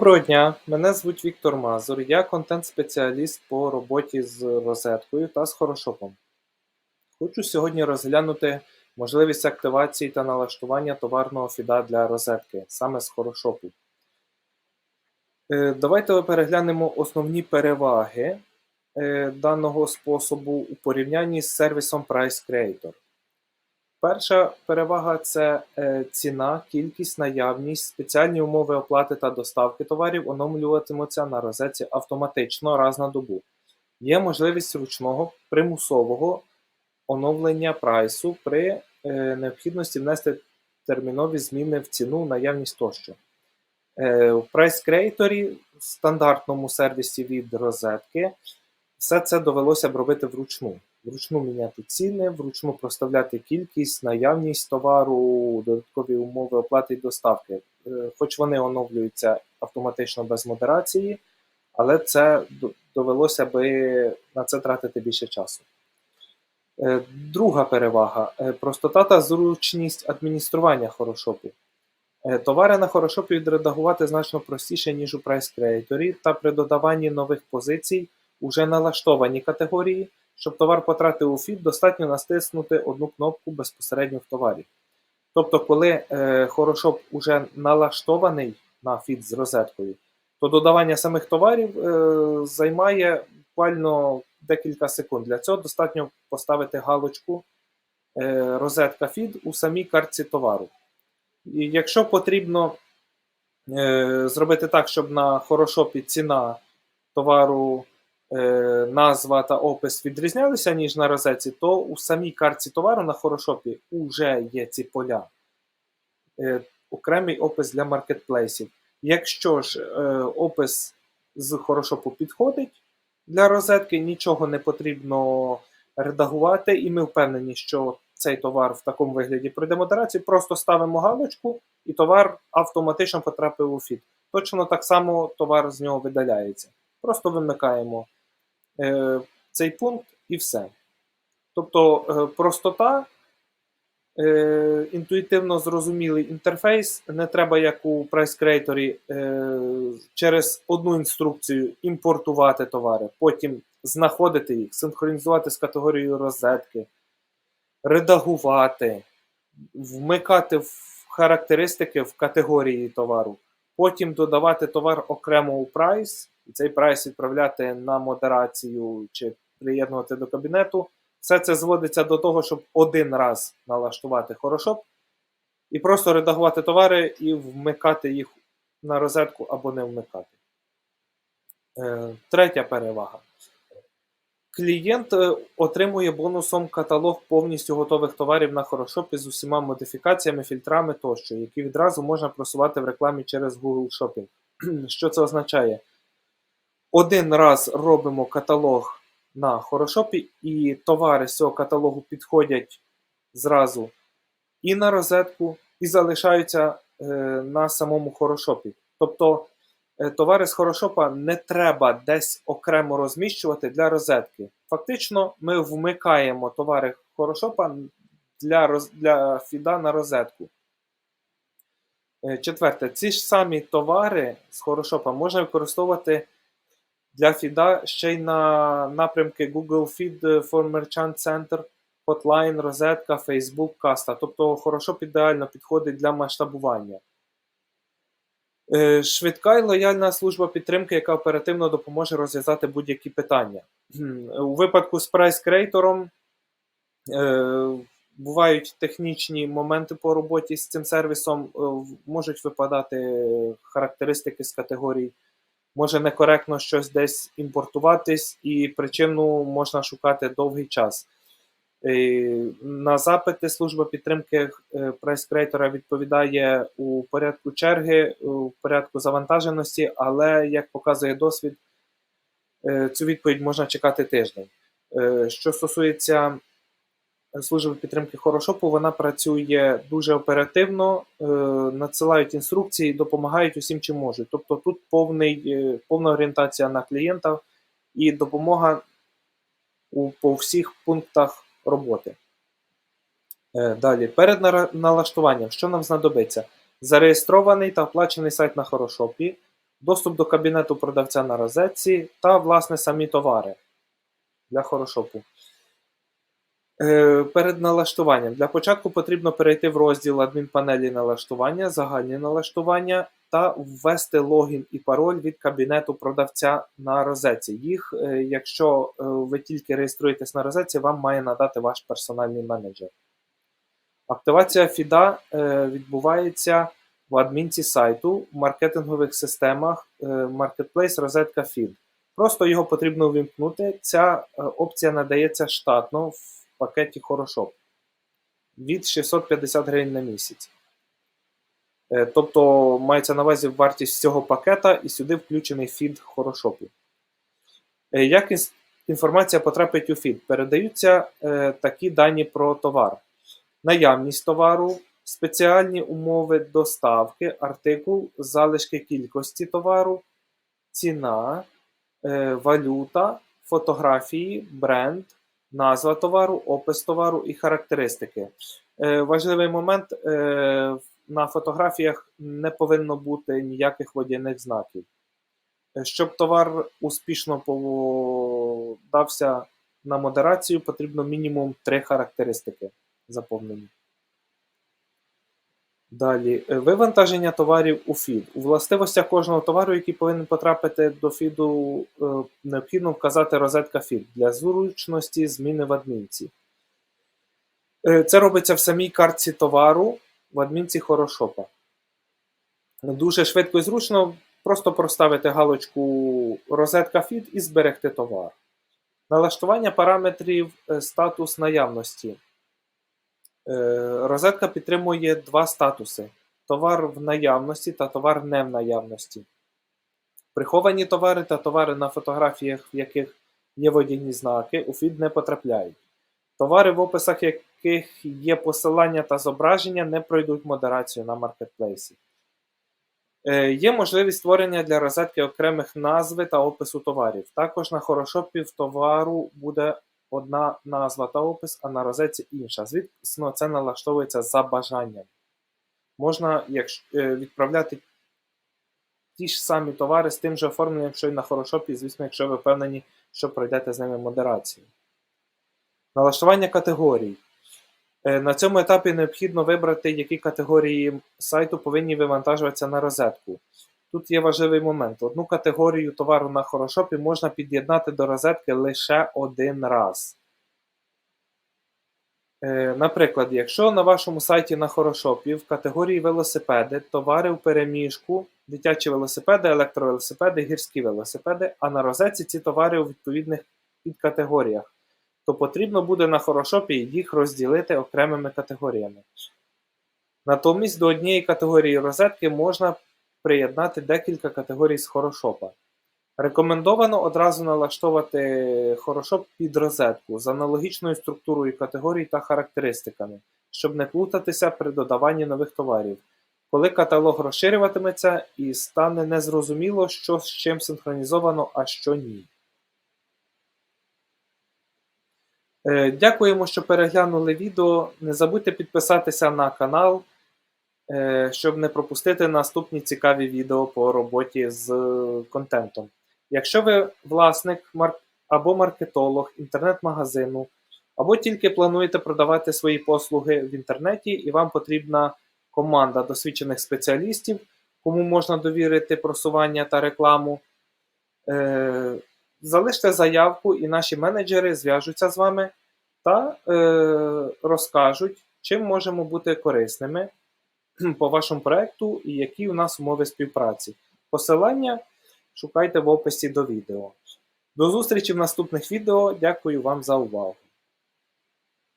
Доброго дня, мене звуть Віктор Мазур, я контент-спеціаліст по роботі з розеткою та з хорошопом. Хочу сьогодні розглянути можливість активації та налаштування товарного фіда для розетки саме з хорошопу. Е, Давайте переглянемо основні переваги е, даного способу у порівнянні з сервісом Price Creator. Перша перевага це е, ціна, кількість, наявність, спеціальні умови оплати та доставки товарів оновлюватимуться на розетці автоматично раз на добу. Є можливість ручного примусового оновлення прайсу при е, необхідності внести термінові зміни в ціну, наявність тощо. Е, в Creator, стандартному сервісі від розетки, все це довелося б робити вручну. Вручну міняти ціни, вручну проставляти кількість, наявність товару, додаткові умови оплати і доставки. Е, Хоч вони оновлюються автоматично без модерації, але це довелося би на це тратити більше часу. Е, Друга перевага е, простота та зручність адміністрування хорошопу. Е, Товари на хорошопі відредагувати значно простіше, ніж у Creator, та при додаванні нових позицій уже налаштовані категорії. Щоб товар потрапив у фід, достатньо настиснути одну кнопку безпосередньо в товарі. Тобто, коли е, хорошоп уже налаштований на фід з розеткою, то додавання самих товарів е, займає буквально декілька секунд. Для цього достатньо поставити галочку е, розетка фід у самій картці товару. І якщо потрібно е, зробити так, щоб на хорошопі ціна товару, назва та опис відрізнялися, ніж на розетці, то у самій картці товару на хорошопі вже є ці поля. Е, окремий опис для маркетплейсів. Якщо ж е, опис з хорошопу підходить для розетки, нічого не потрібно редагувати, і ми впевнені, що цей товар в такому вигляді пройде модерацію, просто ставимо галочку, і товар автоматично потрапив у фід. Точно так само товар з нього видаляється. Просто вимикаємо е, цей пункт і все. Тобто е, простота, е, інтуїтивно зрозумілий інтерфейс. Не треба, як у е, через одну інструкцію імпортувати товари, потім знаходити їх, синхронізувати з категорією розетки, редагувати, вмикати в характеристики в категорії товару, потім додавати товар окремо у прайс, і цей прайс відправляти на модерацію чи приєднувати до кабінету. Все це зводиться до того, щоб один раз налаштувати хорошоп і просто редагувати товари і вмикати їх на розетку або не вмикати. Е, Третя перевага. Клієнт е, отримує бонусом каталог повністю готових товарів на хорошопі з усіма модифікаціями, фільтрами тощо, які відразу можна просувати в рекламі через Google Shopping. Що це означає? Один раз робимо каталог на хорошопі, і товари з цього каталогу підходять зразу і на розетку, і залишаються е, на самому хорошопі. Тобто е, товари з хорошопа не треба десь окремо розміщувати для розетки. Фактично, ми вмикаємо товари хорошопа для, роз, для фіда на розетку. Е, Четверте, ці ж самі товари з хорошопа можна використовувати для фіда ще й на напрямки Google Feed for Merchant Center, Hotline, Розетка, Facebook, Каста. Тобто хорошоп ідеально підходить для масштабування. Е, Швидка і лояльна служба підтримки, яка оперативно допоможе розв'язати будь-які питання. У випадку з Creator е, бувають технічні моменти по роботі з цим сервісом, е, можуть випадати характеристики з категорій, може некоректно щось десь імпортуватись, і причину можна шукати довгий час. На запити служба підтримки е, прайс-креатора відповідає у порядку черги, у порядку завантаженості, але, як показує досвід, е, цю відповідь можна чекати тиждень. Е, Що стосується служби підтримки Хорошопу, вона працює дуже оперативно, е, надсилають інструкції, допомагають усім, чим можуть. Тобто тут повний, е, повна орієнтація на клієнта і допомога у, по всіх пунктах роботи. Е, Далі, перед налаштуванням, що нам знадобиться? Зареєстрований та оплачений сайт на Хорошопі, доступ до кабінету продавця на розетці та, власне, самі товари для хорошопу. Е, Перед налаштуванням. Для початку потрібно перейти в розділ адмінпанелі налаштування, загальні налаштування та ввести логін і пароль від кабінету продавця на розетці. Їх, е, якщо е, ви тільки реєструєтесь на розетці, вам має надати ваш персональний менеджер. Активація е, відбувається в адмінці сайту в маркетингових системах Marketplace розетка Feed. Просто його потрібно увімкнути. Ця опція надається штатно в пакеті Хорошоп від 650 гривень на місяць. Е, Тобто мається на увазі вартість цього пакета і сюди включений фід Хорошопу. Е, Як інформація потрапить у фід? Передаються е, такі дані про товар. Наявність товару, спеціальні умови доставки, артикул, залишки кількості товару, ціна, валюта, фотографії, бренд, назва товару, опис товару і характеристики. Е, Важливий момент: е, на фотографіях не повинно бути ніяких водяних знаків. Е, Щоб товар успішно подався на модерацію, потрібно мінімум три характеристики заповнені. Далі, е, вивантаження товарів у фід. У властивостях кожного товару, який повинен потрапити до фіду, е, необхідно вказати розетка фід для зручності зміни в адмінці. Е, Це робиться в самій картці товару в адмінці Хорошопа. Дуже швидко і зручно просто проставити галочку розетка фід і зберегти товар. Налаштування параметрів статус наявності. Е, Розетка підтримує два статуси: товар в наявності та товар не в наявності. Приховані товари та товари на фотографіях, в яких є водяні знаки, у фід не потрапляють. Товари, в описах яких є посилання та зображення, не пройдуть модерацію на маркетплейсі. Е, Є можливість створення для розетки окремих назви та опису товарів. Також на хорошопі в товару буде одна назва та опис, а на розетці інша. Звісно, це налаштовується за бажанням. Можна якщо, е, відправляти ті ж самі товари з тим же оформленням, що й на хорошопі, звісно, якщо ви впевнені, що пройдете з ними модерацію. Налаштування категорій. Е, На цьому етапі необхідно вибрати, які категорії сайту повинні вивантажуватися на розетку. Тут є важливий момент. Одну категорію товару на хорошопі можна під'єднати до розетки лише один раз. Е, Наприклад, якщо на вашому сайті на хорошопі в категорії велосипеди, товари в переміжку, дитячі велосипеди, електровелосипеди, гірські велосипеди, а на розетці ці товари у відповідних підкатегоріях, то потрібно буде на хорошопі їх розділити окремими категоріями. Натомість до однієї категорії розетки можна приєднати декілька категорій з хорошопа. Рекомендовано одразу налаштовувати хорошоп під розетку з аналогічною структурою категорій та характеристиками, щоб не плутатися при додаванні нових товарів. Коли каталог розширюватиметься і стане незрозуміло, що з чим синхронізовано, а що ні. Е, Дякуємо, що переглянули відео. Не забудьте підписатися на канал, щоб не пропустити наступні цікаві відео по роботі з контентом. Якщо ви власник або маркетолог інтернет-магазину, або тільки плануєте продавати свої послуги в інтернеті, і вам потрібна команда досвідчених спеціалістів, кому можна довірити просування та рекламу, е, залиште заявку, і наші менеджери зв'яжуться з вами та е, розкажуть, чим можемо бути корисними по вашому проекту і які у нас умови співпраці. Посилання шукайте в описі до відео. До зустрічі в наступних відео. Дякую вам за увагу.